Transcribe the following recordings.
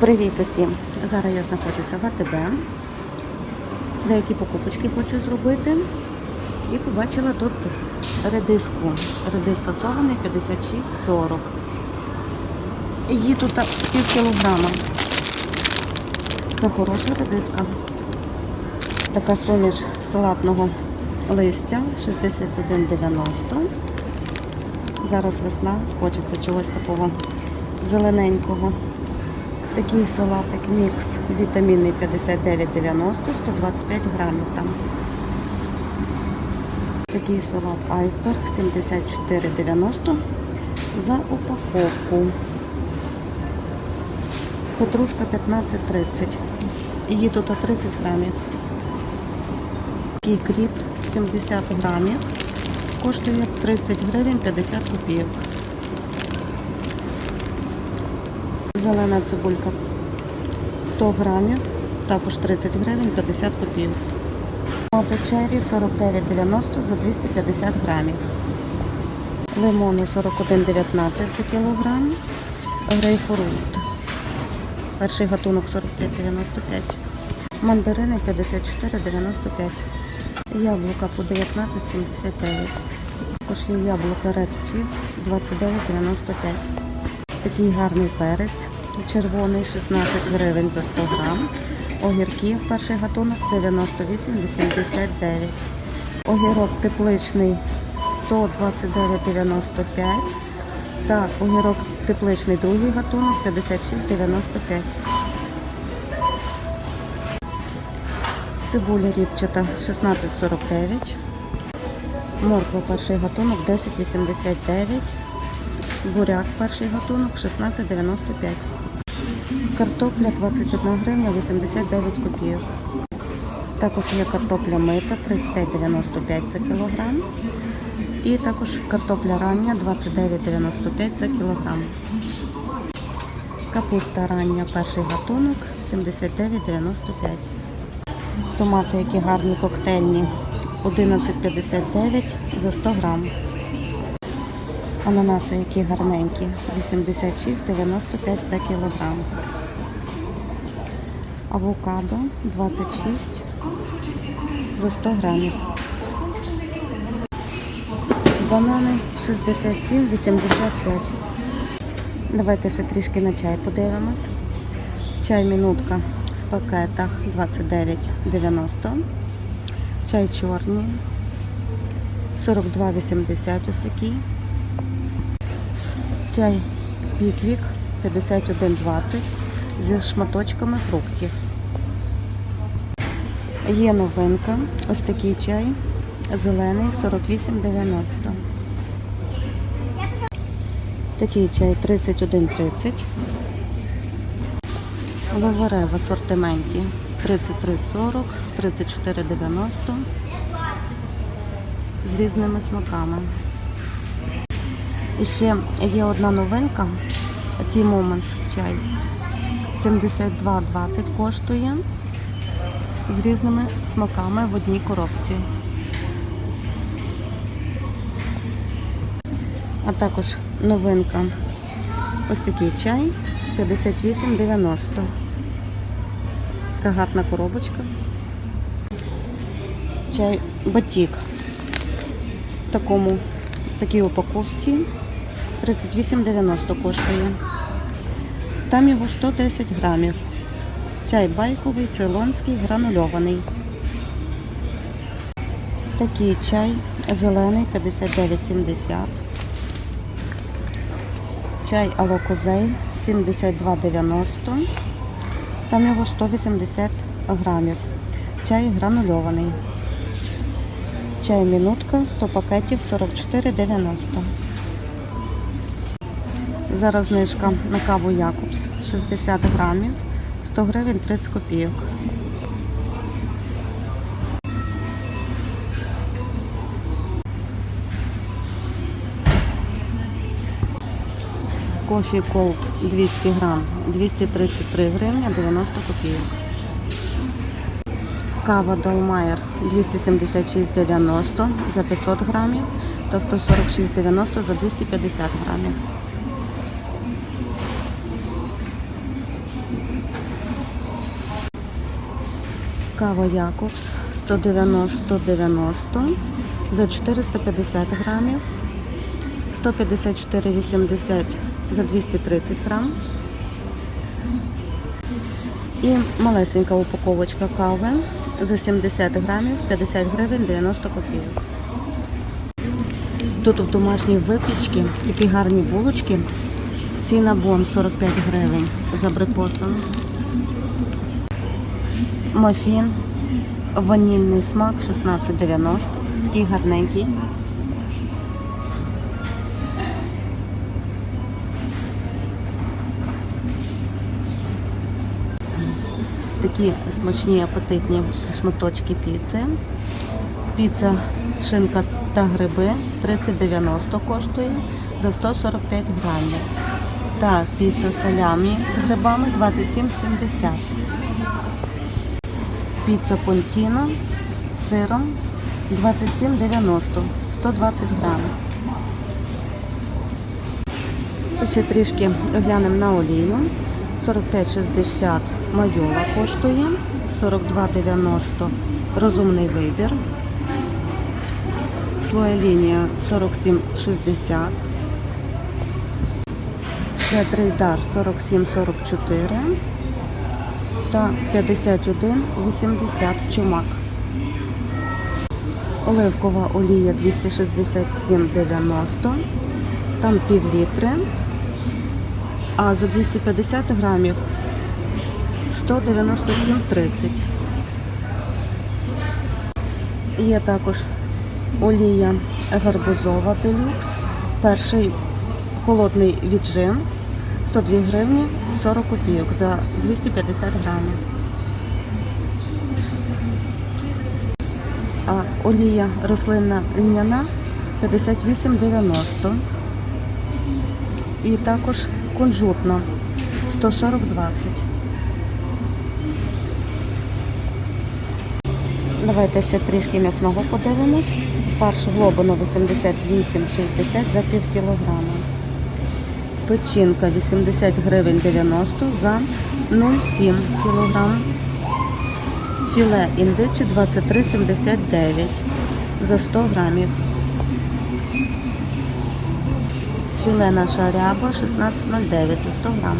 Привіт усім! Зараз я знаходжуся в АТБ. Деякі покупочки хочу зробити. І побачила тут редиску. Редис фасований 56,40. Її тут пів кілограма. Така хороша редиска. Така суміш салатного листя 61,90. Зараз весна, хочеться чогось такого зелененького. Такий салатик мікс вітамінний 59,90, 125 грамів там. Такий салат айсберг 74,90 за упаковку. Петрушка 15,30. Її тут 30 грамів. Такий кріп 70 грамів. Коштує 30 гривень 50 копійок. Зелена цибулька 100 грамів, також 30 гривень 50 копійок. Ноти черрі 49,90 за 250 грамів. Лимони 41,19 за кілограм. Грейпфрут. Перший гатунок 45,95. Мандарини 54,95. Яблука по 19,79. Також є яблука Red Chief 29,95. Такий гарний перець. Червоний 16 гривень за 100 грам. Огірки перший гатунок 98,89. Огірок тепличний 129,95. Та огірок тепличний другий гатунок 56,95. Цибуля ріпчата 16,49. Морква перший гатунок 10,89. Буряк перший гатунок 16,95. Картопля 21 гривня 89 копійок. Також є картопля мита 35,95 за кілограм. І також картопля рання 29,95 за кілограм. Капуста рання перший гатунок 79,95. Томати, які гарні коктейльні 11,59 за 100 грам. Ананаси, які гарненькі, 86,95 за кілограм. Авокадо 26 за 100 грамів. Банани 67,85. Давайте ще трішки на чай подивимось. Чай мінутка в пакетах 29,90. Чай чорний 42,80 ось такий. Чай Піквік 51,20 зі шматочками фруктів. Є новинка. Ось такий чай. Зелений 48,90. Такий чай 31,30. Лаваре в асортименті 33,40, 34,90 з різними смаками. І ще є одна новинка. Ті Moments чай. 72,20 коштує з різними смаками в одній коробці. А також новинка. Ось такий чай 58,90. Така гарна коробочка. Чай батік. В такому в такій упаковці 38,90 коштує. Там його 110 грамів. Чай байковий, цейлонський, гранульований. Такий чай зелений 59,70. Чай алокозей 72,90. Там його 180 грамів. Чай гранульований. Чай мінутка 100 пакетів 44,90. Зараз знижка на каву Якобс 60 грамів, 100 гривень 30 копійок. Кофі Колд 200 грам 233 гривня 90 копійок. Кава Долмайер 276,90 за 500 грамів та 146,90 за 250 грамів. Кава Якобс 190-90 за 450 грамів. 154,80 за 230 грам. І малесенька упаковочка кави за 70 грамів 50 гривень 90 копійок. Тут в домашній випічці такі гарні булочки. Сінабон 45 гривень за брикосом. Мафін, ванільний смак 16,90. Такий гарненький. Такі смачні апетитні шматочки піци. Піца, шинка та гриби 30,90 коштує за 145 грамів. Та піца салямі з грибами 27,70. Піца Понтіно з сиром 27,90, 120 грамів. Ще трішки глянемо на олію. 45,60 майола коштує, 42,90 розумний вибір. Своя лінія 47,60. Ще трейдар 47,44 та 51,80 чумак. Оливкова олія 267,90, там пів літри, а за 250 грамів 197,30. Є також олія гарбузова делюкс, перший холодний віджим 102 гривні 40 копійок за 250 грамів. А олія рослинна льняна 58,90. І також кунжутна 140,20. Давайте ще трішки м'ясного подивимось. Фарш глобино 88,60 за пів кілограма. Печінка 80 гривень 90 за 0,7 кілограм. Філе індичі 23,79 за 100 грамів. Філе наша ряба 16,09 за 100 грам.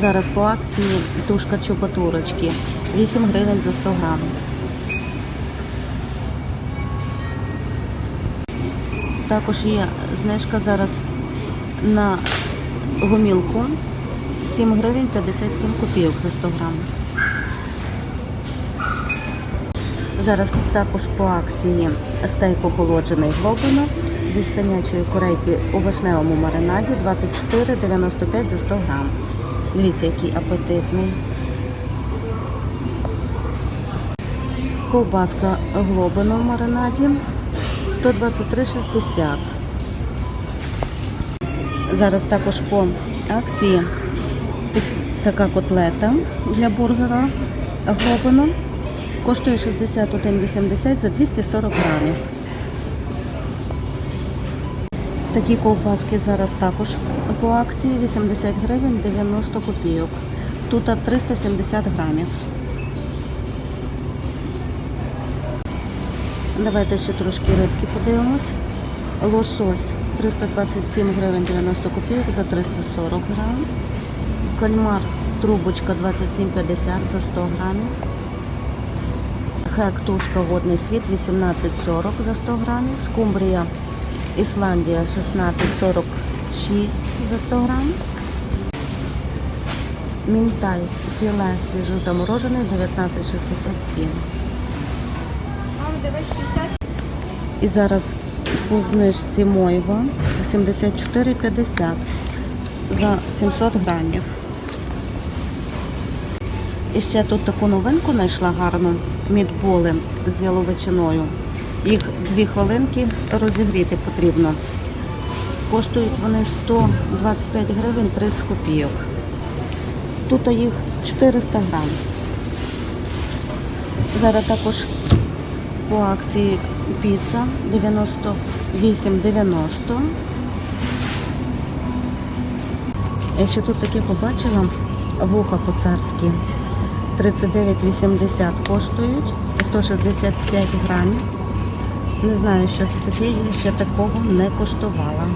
Зараз по акції тушка чубатурочки 8 гривень за 100 грам. Також є знижка зараз на гомілку 7 гривень 57 копійок за 100 грам. Зараз також по акції стейк охолоджений глобино зі свинячої корейки у вишневому маринаді 24,95 за 100 грам. Дивіться, який апетитний. Ковбаска глобино в маринаді 123,60. Зараз також по акції така котлета для бургера глобино коштує 61,80 за 240 грамів. Такі ковбаски зараз також по акції 80 гривень 90 копійок. Тут 370 грамів. Давайте ще трошки рибки подивимось. Лосось 327 гривень 90 копійок за 340 грам. Кальмар трубочка 27,50 за 100 грамів. Хек тушка водний світ 18,40 за 100 грамів. Скумбрія Ісландія 16,46 за 100 грамів. Мінтай філе свіжозаморожений 19,67. І зараз по знижці мойва 74,50 за 700 грамів. І ще тут таку новинку знайшла гарну мідболи з яловичиною. Їх дві хвилинки розігріти потрібно. Коштують вони 125 гривень 30 копійок. Тут їх 400 грам. Зараз також по акції піца 98,90. Я ще тут таке побачила вуха по-царськи 39,80 коштують, 165 грамів. Не знаю, що це таке, я ще такого не коштувала.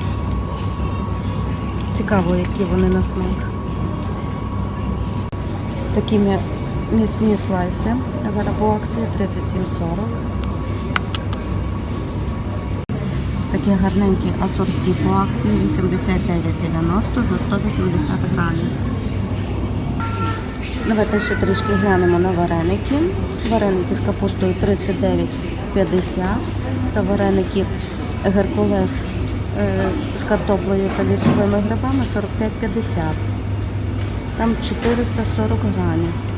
Цікаво, які вони на смак. Такі м'я- м'ясні слайси. Зараз по акції 37,40. Такі гарненькі асорті по акції 89,90 за 180 грамів. Давайте ще трішки глянемо на вареники. Вареники з капустою 39,50 та вареники Геркулес е, з картоплею та лісовими грибами 45,50. Там 440 грамів.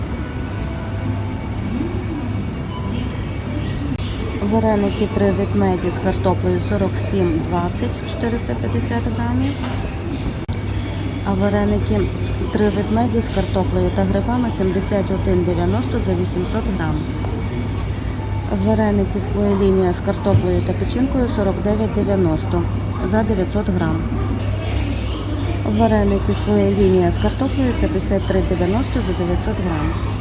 Вареники три ведмеді з картоплею 47,20, 450 грамів. А вареники три ведмеді з картоплею та грибами 71,90 за 800 грам. Вареники своя лінія з картоплею та печінкою 49,90 за 900 грам. Вареники своя лінія з картоплею 53,90 за 900 грам.